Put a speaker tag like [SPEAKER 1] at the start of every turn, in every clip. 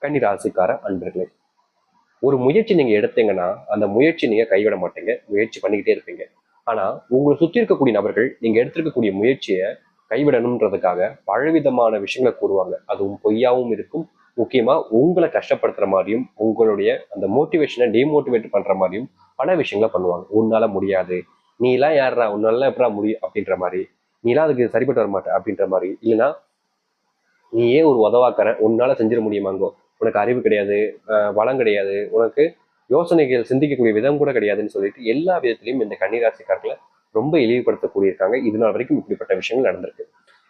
[SPEAKER 1] கன்னிராசிக்கார அன்பர்களே ஒரு முயற்சி நீங்க எடுத்தீங்கன்னா அந்த முயற்சி நீங்க கைவிட மாட்டீங்க. முயற்சி பண்ணிக்கிட்டே இருப்பீங்க. ஆனா உங்களை சுத்தி இருக்கக்கூடிய நபர்கள் நீங்க எடுத்திருக்கக்கூடிய முயற்சியை கைவிடணுன்றதுக்காக பலவிதமான விஷயங்களை கூறுவாங்க. அதுவும் பொய்யாவும் இருக்கும். முக்கியமா உங்களை கஷ்டப்படுத்துற மாதிரியும் உங்களுடைய அந்த மோட்டிவேஷனை டிமோட்டிவேட் பண்ற மாதிரியும் பல விஷயங்களை பண்ணுவாங்க. உன்னால முடியாது. நீ எல்லாம் யாரா உன்னால எப்படா முடியும்? அப்படின்ற மாதிரி. நீலாம் அதுக்கு சரிப்பட்டு வர மாட்டே அப்படின்ற மாதிரி. இல்லைன்னா நீ ஏன் ஒரு உதவாக்கற உன்னால செஞ்சிட முடியுமாங்கோ? உனக்கு அறிவு கிடையாது வளம் கிடையாது உனக்கு யோசனைகள் சிந்திக்கக்கூடிய விதம் கூட கிடையாதுன்னு சொல்லிட்டு எல்லா விதத்திலையும் இந்த கன்னிராசிக்காரர்களை ரொம்ப இழிவுபடுத்தக்கூடியிருக்காங்க. இது நாள் வரைக்கும் இப்படிப்பட்ட விஷயங்கள் நடந்திருக்கு.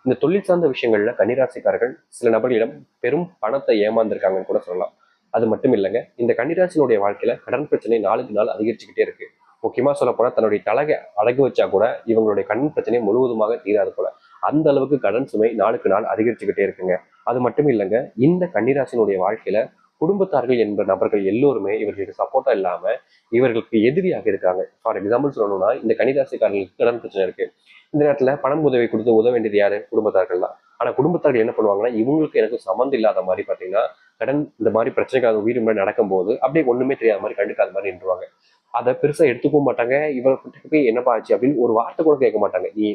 [SPEAKER 1] இந்த தொழில் சார்ந்த விஷயங்கள்ல கன்னிராசிக்காரர்கள் சில நபர்களிடம் பெரும் பணத்தை ஏமாந்திருக்காங்கன்னு கூட சொல்லலாம். அது மட்டும் இல்லைங்க இந்த கன்னிராசினுடைய வாழ்க்கையில கடன் பிரச்சனை நாளுக்கு நாள் அதிகரிச்சுக்கிட்டே இருக்கு. முக்கியமா சொல்ல போனா தன்னுடைய தலகை அடகு வச்சா கூட இவங்களுடைய கடன் பிரச்சனை முழுவதுமாக தீராது போல. அந்த அளவுக்கு கடன் சுமை நாளுக்கு நாள் அதிகரிச்சுக்கிட்டே இருக்குங்க. அது மட்டும் இல்லைங்க இந்த கன்னிராசினுடைய வாழ்க்கையில குடும்பத்தார்கள் என்ற நபர்கள் எல்லோருமே இவர்களுக்கு சப்போர்ட்டா இல்லாம இவர்களுக்கு எதிரியாக இருக்காங்க. ஃபார் எக்ஸாம்பிள் சொல்லணும்னா இந்த கன்னிராசிக்காரர்களுக்கு கடன் பிரச்சனை இருக்கு. இந்த நேரத்துல பணம் உதவி கொடுத்து உதவ வேண்டியது யாரு? குடும்பத்தார்கள் தான் ஆனா குடும்பத்தார்கள் என்ன பண்ணுவாங்கன்னா இவங்களுக்கு எனக்கு சம்மந்தம் இல்லாத மாதிரி பாத்தீங்கன்னா கடன் இந்த மாதிரி பிரச்சனைக்காக வீடு முன்னாடி நடக்கும்போது அப்படியே ஒண்ணுமே தெரியாத மாதிரி கண்டுக்காத மாதிரி நின்றுவாங்க. அதை பெருசா எடுத்துக்கவும் மாட்டாங்க. இவர்கிட்ட போய் என்னப்பா ஆச்சு அப்படின்னு ஒரு வார்த்தை கூட கேட்க மாட்டாங்க. நீ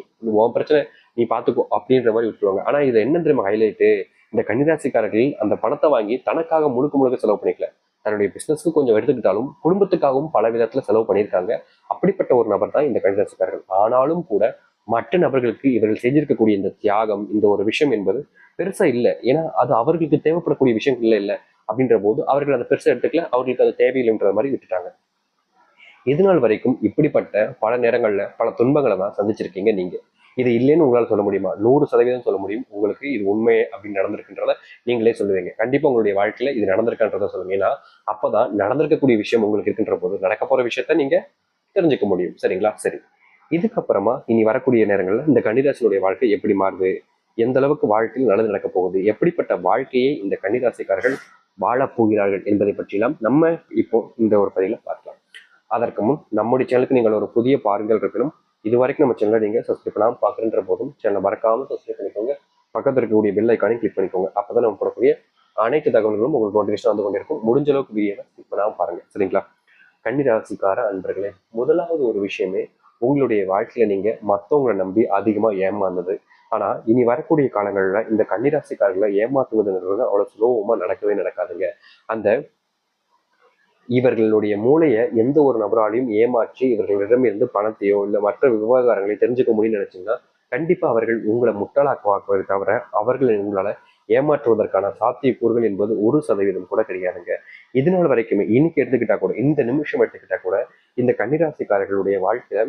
[SPEAKER 1] உன் பிரச்சனை நீ பாத்துக்கோ அப்படின்ற மாதிரி விட்டுருவாங்க. ஆனா இது என்ன தெரியுமா? ஹைலைட்டு இந்த கன்னிராசிக்காரர்கள் அந்த பணத்தை வாங்கி தனக்காக முழுக்க முழுக்க செலவு பண்ணிக்கல. தன்னுடைய பிசினஸ்க்கு கொஞ்சம் எடுத்துக்கிட்டாலும் குடும்பத்துக்காகவும் பல விதத்துல செலவு பண்ணியிருக்காங்க. அப்படிப்பட்ட ஒரு நபர் தான் இந்த கன்னிராசிக்காரர்கள். ஆனாலும் கூட மற்ற நபர்களுக்கு இவர்கள் செஞ்சிருக்கக்கூடிய இந்த தியாகம் இந்த ஒரு விஷயம் என்பது பெருசா இல்லை. ஏன்னா அது அவர்களுக்கு தேவைப்படக்கூடிய விஷயங்கள் இல்லை இல்லை அப்படின்ற போது அவர்கள் அதை பெருசா எடுத்துக்கல. அவர்களுக்கு அது தேவையில்லைன்ற மாதிரி விட்டுட்டாங்க. இது நாள் வரைக்கும் இப்படிப்பட்ட பல நேரங்கள்ல பல துன்பங்களை தான் சந்திச்சிருக்கீங்க நீங்க. இது இல்லைன்னு உங்களால் சொல்ல முடியுமா? நூறு சதவீதம் சொல்ல முடியும். உங்களுக்கு இது உண்மை அப்படின்னு நடந்திருக்குன்றத நீங்களே சொல்லுவீங்க. கண்டிப்பாக உங்களுடைய வாழ்க்கையில இது நடந்திருக்கான்றத சொல்லுங்க. ஏன்னா அப்பதான் நடந்திருக்கக்கூடிய விஷயம் உங்களுக்கு இருக்கின்ற போது நடக்க போகிற விஷயத்த நீங்க தெரிஞ்சுக்க முடியும். சரிங்களா? சரி. இதுக்கப்புறமா இனி வரக்கூடிய நேரங்களில் இந்த கன்னிராசினுடைய வாழ்க்கை எப்படி மாறுது? எந்த அளவுக்கு வாழ்க்கையில் நல்லது நடக்க போகுது? எப்படிப்பட்ட வாழ்க்கையை இந்த கன்னிராசிக்காரர்கள் வாழப் போகிறார்கள் என்பதை பற்றியெல்லாம் நம்ம இப்போ இந்த ஒரு பதிவில் பார்க்கலாம். அதற்கு முன் நம்முடைய சேனலுக்கு நீங்கள் ஒரு புதிய பாருங்கள் இருக்கணும் இது வரைக்கும் நம்ம சேனலை நீங்கள் சப்ஸ்கிரைப் பண்ணாமல் பார்க்குறன்ற போதும் சேனலை மறக்காம சப்ஸ்கிரைப் பண்ணிக்கோங்க. பக்கத்தில் இருக்கக்கூடிய பெல் ஐக்கானையும் கிளிக் பண்ணிக்கோங்க. அப்பதான் நம்ம போடக்கூடிய அனைத்து தகவல்களும் உங்களுக்கு நோட்டிஃபிகேஷன் வந்து கொண்டிருக்கும். முடிஞ்ச அளவுக்கு வீடியோவை ஸ்கிப் பண்ணாமல் பாருங்க. சரிங்களா? கன்னிராசிக்கார அன்பர்களே முதலாவது ஒரு விஷயமே உங்களுடைய வாழ்க்கையில நீங்க மற்றவங்களை நம்பி அதிகமா ஏமாந்தது. ஆனா இனி வரக்கூடிய காலங்களில் இந்த கன்னிராசிக்காரர்களை ஏமாத்துவதுன்றது அவ்வளவு சுலபமா நடக்கவே நடக்காதுங்க. அந்த இவர்களுடைய மூளையை எந்த ஒரு நபராலையும் ஏமாற்றி இவர்களிடமிருந்து பணத்தையோ இல்லை மற்ற விவகாரங்களை தெரிஞ்சுக்க முடியும்னு நினைச்சீங்கன்னா கண்டிப்பா அவர்கள் உங்களை முட்டாளாக்குவாக்குவதை தவிர அவர்களை உங்களால ஏமாற்றுவதற்கான சாத்தியக்கூறுகள் என்பது ஒரு சதவீதம் கூட கிடையாதுங்க. இது நாள் வரைக்குமே இன்னைக்கு எடுத்துக்கிட்டா கூட இந்த நிமிஷம் எடுத்துக்கிட்டா கூட இந்த கன்னிராசிக்காரர்களுடைய வாழ்க்கையில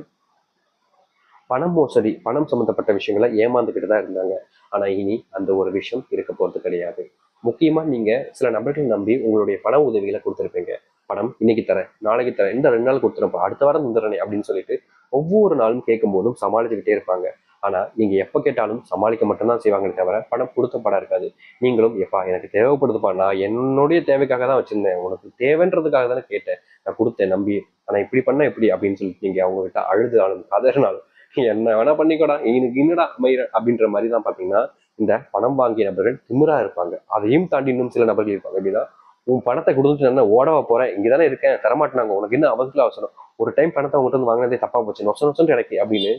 [SPEAKER 1] பணம் மோசடி பணம் சம்பந்தப்பட்ட விஷயங்களை ஏமாந்துக்கிட்டு தான் இருந்தாங்க. ஆனா இனி அந்த ஒரு விஷயம் இருக்க போறது கிடையாது. முக்கியமா நீங்க சில நபர்கள் நம்பி உங்களுடைய பண உதவிகளை கொடுத்துருப்பீங்க. பணம் இன்னைக்கு தரேன் நாளைக்கு தரேன் இந்த ரெண்டு நாள் கொடுத்துறப்ப அடுத்த வாரம் தந்துடுறேன் அப்படின்னு சொல்லிட்டு ஒவ்வொரு நாளும் கேட்கும் போதும் சமாளிச்சுக்கிட்டே இருப்பாங்க. ஆனா நீங்க எப்ப கேட்டாலும் சமாளிக்க மட்டும்தான் செய்வாங்களே தவிர பணம் கொடுத்த படம் இருக்காது. நீங்களும் எப்பா எனக்கு தேவைப்படுதுப்பா நான் என்னுடைய தேவைக்காக தான் வச்சிருந்தேன் உனக்கு தேவைன்றதுக்காக தானே கேட்டேன் நான் கொடுத்தேன் நம்பி ஆனா இப்படி பண்ணால் எப்படி? அப்படின்னு சொல்லிட்டு நீங்க அவங்க கிட்ட அழுதுனாலும் கதறினாலும் என்ன வேணா பண்ணிக்கோடா எனக்கு இன்னடா மயிர? அப்படின்ற மாதிரி தான் பாத்தீங்கன்னா இந்த பணம் வாங்கிய நபர்கள் திமிரா இருப்பாங்க. அதையும் தாண்டி இன்னும் சில நபர்கள் இருப்பாங்க. எப்படின்னா உன் பணத்தை கொடுத்துட்டு என்ன ஓடவா போறேன் இங்கதானே இருக்கேன் தரமாட்டினாங்க உனக்கு என்ன அவசரம் அவசரம்? ஒரு டைம் பணத்தை உங்கள்கிட்ட வந்து வாங்கினதே தப்பா போச்சு. நொச நொசம் கிடைக்கு அப்படின்னு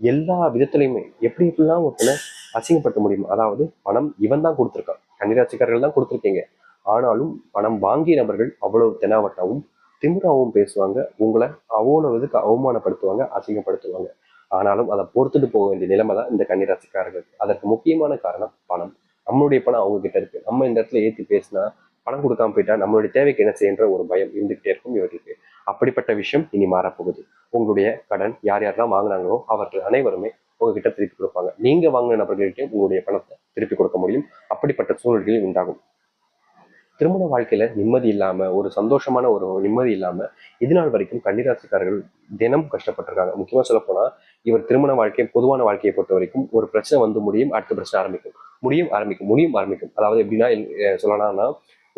[SPEAKER 1] எல்லா விதத்துலையுமே எப்படி எப்படிலாம் ஒருத்தனை அசிங்கப்படுத்த முடியும் அதாவது பணம் இவன் தான் கொடுத்துருக்கான். கன்னிராட்சிக்காரர்கள் தான் கொடுத்துருக்கீங்க. ஆனாலும் பணம் வாங்கிய நபர்கள் அவ்வளவு தெனாவட்டாவும் திமிராவும் பேசுவாங்க. உங்களை அவ்வளவு இதுக்கு அவமானப்படுத்துவாங்க அசிங்கப்படுத்துவாங்க. ஆனாலும் அதை பொறுத்துட்டு போக வேண்டிய நிலைமை தான் இந்த கன்னிராட்சிக்காரர்கள் அதற்கு முக்கியமான காரணம் பணம். நம்மளுடைய பணம் அவங்க கிட்ட இருக்கு. நம்ம இந்த இடத்துல ஏற்றி பேசினா பணம் கொடுக்காம போயிட்டா நம்மளுடைய தேவைக்கு என்ன செய்யன்ற ஒரு பயம் இருந்துகிட்டே இருக்கும் இவர்களுக்கு. அப்படிப்பட்ட விஷயம் இனி மாறப்போகுது. உங்களுடைய கடன் யார் யாரெல்லாம் வாங்கினாங்களோ அவர்கள் அனைவருமே உங்ககிட்ட திருப்பி கொடுப்பாங்க. நீங்க வாங்கின நபர்கள்ட்டே உங்களுடைய பணத்தை திருப்பி கொடுக்க முடியும். அப்படிப்பட்ட சூழல்களில் உண்டாகும். திருமண வாழ்க்கையில நிம்மதி இல்லாம ஒரு சந்தோஷமான ஒரு நிம்மதி இல்லாம இது நாள் வரைக்கும் கன்னிராசிக்காரர்கள் தினம் கஷ்டப்பட்டிருக்காங்க. முக்கியமா சொல்ல போனா இவர் திருமண வாழ்க்கை பொதுவான வாழ்க்கையை பொறுத்த வரைக்கும் ஒரு பிரச்சனை வந்து முடியும் அடுத்த பிரச்சனை ஆரம்பிக்கும். முடியும் ஆரம்பிக்கும் முடியும் ஆரம்பிக்கும். அதாவது எப்படின்னா சொல்லலாம்னா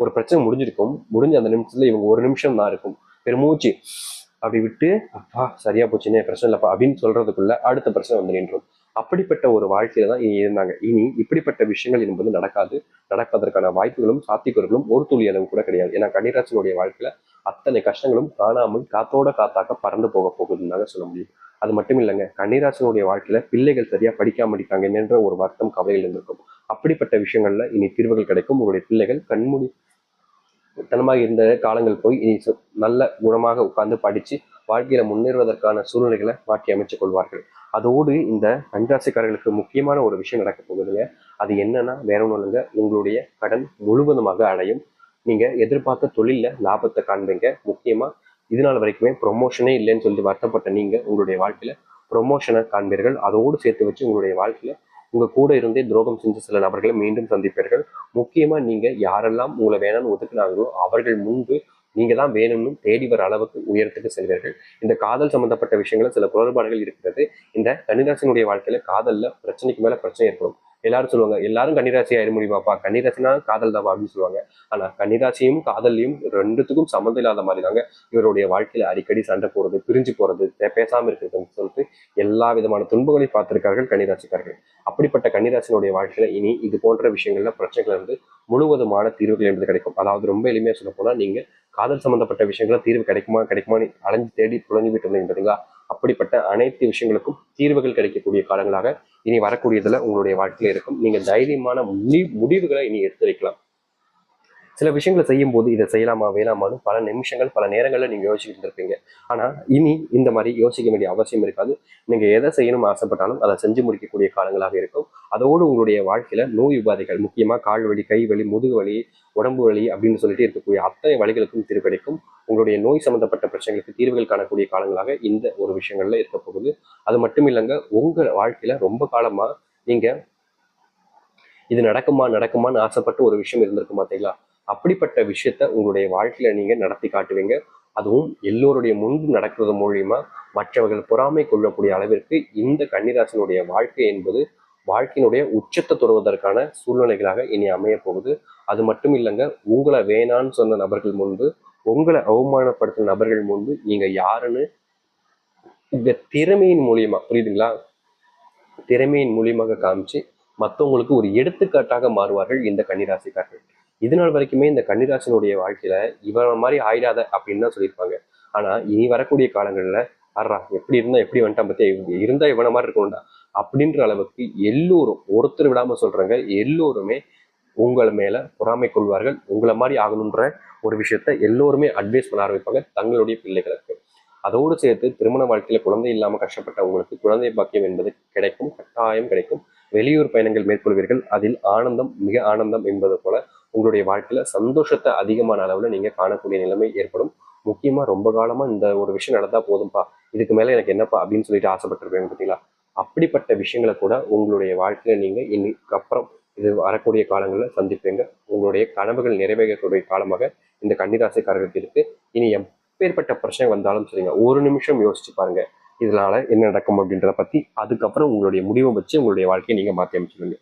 [SPEAKER 1] ஒரு பிரச்சனை முடிஞ்சிருக்கும் முடிஞ்ச அந்த நிமிஷத்துல இவங்க ஒரு நிமிஷம் தான் இருக்கும். பெருமூச்சு அப்படி விட்டு அப்பா சரியா போச்சுன்னே பிரச்சனை இல்லப்பா அப்படின்னு சொல்றதுக்குள்ள அடுத்த பிரச்சனை வந்து நின்றும். அப்படிப்பட்ட ஒரு வாழ்க்கையில தான் இனி இருந்தாங்க. இனி இப்படிப்பட்ட விஷயங்கள் என்பது நடக்காது. நடப்பதற்கான வாய்ப்புகளும் சாத்தியக்கூறுகளும் ஒரு துளி அளவு கூட கிடையாது. ஏன்னா கன்னிராசனுடைய வாழ்க்கையில அத்தனை கஷ்டங்களும் காணாமல் காத்தோட காத்தாக்க பறந்து போக போகுதுன்னு சொல்ல முடியும். அது மட்டும் இல்லைங்க. கன்னிராசனுடைய வாழ்க்கையில பிள்ளைகள் சரியா படிக்காம இருக்காங்க என்ற ஒரு வருத்தம் கவலையில் இருந்திருக்கும். அப்படிப்பட்ட விஷயங்கள்ல இனி தீர்வுகள் கிடைக்கும். உங்களுடைய பிள்ளைகள் கண்மூடி தனமாக இருந்த காலங்கள் போய் இனி சு- நல்ல குணமாக உட்கார்ந்து படித்து வாழ்க்கையில் முன்னேறுவதற்கான சூழ்நிலைகளை மாற்றி அமைத்துக் கொள்வார்கள். அதோடு இந்த கன்னிராசிக்காரர்களுக்கு முக்கியமான ஒரு விஷயம் நடக்க போகுதுங்க. அது என்னன்னா வேற ஒன்றும் இல்லைங்க. உங்களுடைய கடன் முழுவதுமாக அடையும். நீங்க எதிர்பார்த்த தொழிலில் லாபத்தை காண்பீங்க. முக்கியமா இது நாள் வரைக்குமே ப்ரொமோஷனே இல்லைன்னு சொல்லி வருத்தப்பட்ட நீங்க உங்களுடைய வாழ்க்கையில ப்ரொமோஷனை காண்பீர்கள். அதோடு சேர்த்து வச்சு உங்களுடைய வாழ்க்கையில உங்கள் கூட இருந்தே துரோகம் செஞ்ச சில நபர்களை மீண்டும் சந்திப்பீர்கள். முக்கியமாக நீங்கள் யாரெல்லாம் உங்களை வேணும்னு ஒதுக்குனாங்களோ அவர்கள் முன்பு நீங்கள் தான் வேணும்னு தேடி வர அளவுக்கு உயரத்துக்கு செல்வீர்கள். இந்த காதல் சம்பந்தப்பட்ட விஷயங்களில் சில குளறுபாடுகள் இருக்கிறது. இந்த கன்னிராசனுடைய வாழ்க்கையில் காதலில் பிரச்சனைக்கு மேலே பிரச்சனை ஏற்படும். எல்லாரும் சொல்லுவாங்க எல்லாரும் கன்னிராசி ஆயிட முடியுமாப்பா? கன்னிராசினா காதல் தான் அப்படின்னு சொல்லுவாங்க. ஆனா கன்னிராசியும் காதல்லையும் ரெண்டுத்துக்கும் சம்மந்தம் இல்லாத மாதிரி தாங்க இவருடைய வாழ்க்கையில அடிக்கடி சண்டை போறது பிரிஞ்சு போறது பேசாம இருக்கிறதுன்னு சொல்லிட்டு எல்லா விதமான துன்பங்களையும் பார்த்திருக்கார்கள் கன்னிராசிக்காரர்கள். அப்படிப்பட்ட கன்னிராசினுடைய வாழ்க்கையில இனி இது போன்ற விஷயங்கள்ல பிரச்சனைகள் இருந்து முழுவதுமான தீர்வுகள் என்பது கிடைக்கும். அதாவது ரொம்ப எளிமையா சொல்ல போனா நீங்க காதல் சம்பந்தப்பட்ட விஷயங்கள தீர்வு கிடைக்குமா கிடைக்குமான்னு அலைஞ்சு தேடி புலஞ்சுவிட்டு இருந்தீங்க பார்த்தீங்களா அப்படிப்பட்ட அனைத்து விஷயங்களுக்கும் தீர்வுகள் கிடைக்கக்கூடிய காலங்களாக இனி வரக்கூடியதுல உங்களுடைய வாழ்க்கையில இருக்கும். நீங்க தைரியமான முடிவுகளை இனி எடுத்து வைக்கலாம். சில விஷயங்களை செய்யும் போது இதை செய்யலாமா வேணாமான்னு பல நிமிஷங்கள் பல நேரங்களில் நீங்கள் யோசிச்சுட்டு இருப்பீங்க ஆனால் இனி இந்த மாதிரி யோசிக்க வேண்டிய அவசியம் இருக்காது. நீங்கள் எதை செய்யணும் ஆசைப்பட்டாலும் அதை செஞ்சு முடிக்கக்கூடிய காலங்களாக இருக்கும். அதோடு உங்களுடைய வாழ்க்கையில் நோய் உபாதைகள் முக்கியமாக கால் வலி கை வலி முதுகு வலி உடம்பு வலி அப்படின்னு சொல்லிட்டு இருக்கக்கூடிய அத்தனை வழிகளுக்கும் தீர்வு கிடைக்கும் உங்களுடைய நோய் சம்பந்தப்பட்ட பிரச்சனைகளுக்கு தீர்வுகள் காணக்கூடிய காலங்களாக இந்த ஒரு விஷயங்கள்ல இருக்க போகுது. அது மட்டும் இல்லைங்க உங்கள் வாழ்க்கையில ரொம்ப காலமா நீங்க இது நடக்குமா நடக்குமான்னு ஆசைப்பட்டு ஒரு விஷயம் இருந்திருக்கும் பார்த்தீங்களா அப்படிப்பட்ட விஷயத்த உங்களுடைய வாழ்க்கையில நீங்க நடத்தி காட்டுவீங்க. அதுவும் எல்லோருடைய முன்பு நடக்கிறது மூலியமா மற்றவர்கள் பொறாமை கொள்ளக்கூடிய அளவிற்கு இந்த கன்னிராசனுடைய வாழ்க்கை என்பது வாழ்க்கையினுடைய உச்சத்தை தொடுவதற்கான சூழ்நிலைகளாக இனி அமைய போகுது அது மட்டும் இல்லைங்க உங்களை வேணான்னு சொன்ன நபர்கள் முன்பு உங்களை அவமானப்படுத்தின நபர்கள் முன்பு நீங்க யாருன்னு இந்த திறமையின் மூலியமா புரியுதுங்களா? திறமையின் மூலியமாக காமிச்சு மற்றவங்களுக்கு ஒரு எடுத்துக்காட்டாக மாறுவார்கள் இந்த கன்னிராசிக்காரர்கள். இது நாள் வரைக்குமே இந்த கன்னிராசனுடைய வாழ்க்கையில இவர மாதிரி ஆயிடாத அப்படின்னு தான் சொல்லியிருப்பாங்க. ஆனா இனி வரக்கூடிய காலங்கள்ல அறா எப்படி இருந்தா எப்படி வந்துட்டான் பத்தி இருந்தா இவன மாதிரி இருக்கணும்டா. அப்படின்ற அளவுக்கு எல்லோரும் ஒருத்தர் விடாம சொல்றாங்க எல்லோருமே உங்களை மேல பொறாமை கொள்வார்கள். உங்களை மாதிரி ஆகணுன்ற ஒரு விஷயத்த எல்லோருமே அட்வைஸ் பண்ண ஆரம்பிப்பாங்க தங்களுடைய பிள்ளைகளுக்கு. அதோடு சேர்த்து திருமண வாழ்க்கையில குழந்தை இல்லாம கஷ்டப்பட்ட உங்களுக்கு குழந்தை பாக்கியம் என்பது கிடைக்கும் கட்டாயம் கிடைக்கும். வெளியூர் பயணங்கள் மேற்கொள்வீர்கள். அதில் ஆனந்தம் மிக ஆனந்தம் என்பது போல உங்களுடைய வாழ்க்கையில சந்தோஷத்தை அதிகமான அளவுல நீங்க காணக்கூடிய நிலைமை ஏற்படும். முக்கியமா ரொம்ப காலமா இந்த ஒரு விஷயம் நடந்தா போதும்பா இதுக்கு மேல எனக்கு என்னப்பா அப்படின்னு சொல்லிட்டு ஆசைப்பட்டிருப்பேன் பார்த்தீங்களா? அப்படிப்பட்ட விஷயங்களை கூட உங்களுடைய வாழ்க்கையில நீங்க இன்னைக்கு அப்புறம் இது வரக்கூடிய காலங்களில் சந்திப்பீங்க. உங்களுடைய கனவுகள் நிறைவேறக்கூடிய காலமாக இந்த கன்னிராசிக்காரர்களுக்கு இருக்கு. இனி எப்பேற்பட்ட பிரச்சனை வந்தாலும் சரிங்க ஒரு நிமிஷம் யோசிச்சு பாருங்க. இதனால என்ன நடக்கும் அப்படின்றத பத்தி அதுக்கப்புறம் உங்களுடைய முடிவை வச்சு உங்களுடைய வாழ்க்கையை நீங்க மாற்றி அமைச்சிருங்க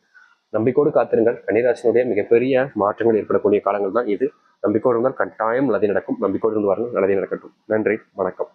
[SPEAKER 1] நம்பிக்கோடு காத்திருங்கள். கன்னிராசினுடைய மிகப்பெரிய மாற்றங்கள் ஏற்படக்கூடிய காலங்கள் தான் இது. நம்பிக்கோடு இருந்தால் கட்டாயம் நல்லதே நடக்கும். நம்பிக்கோடு இருந்து வரணும். நல்லதே நடக்கட்டும். நன்றி. வணக்கம்.